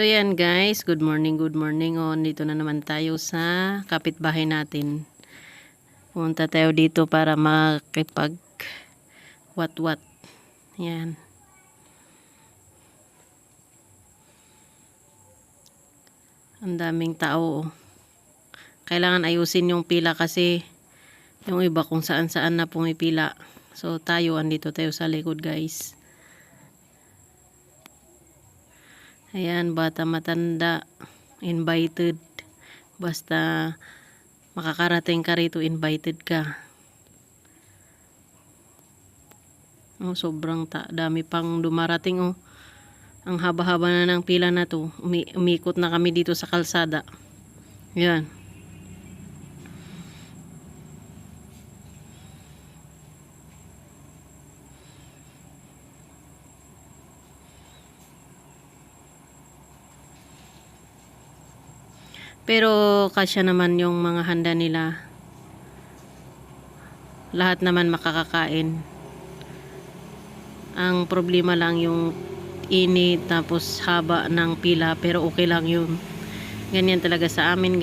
So yan guys, good morning, good morning. O, dito na naman tayo sa kapitbahay natin. Punta tayo dito para makipag wat-wat. Yan. Ang daming tao. Kailangan ayusin yung pila kasi yung iba kung saan-saan na pumipila. So tayo, andito tayo sa likod guys. Ayan, bata matanda, invited. Basta makakarating ka rito, invited ka. Oh, sobrang ta dami pang dumarating oh. Ang haba-haba na ng pila na to. Umi umikot na kami dito sa kalsada. Yan. Pero kasya naman yung mga handa nila. Lahat naman makakakain. Ang problema lang yung init tapos haba ng pila pero okay lang yun. Ganyan talaga sa amin.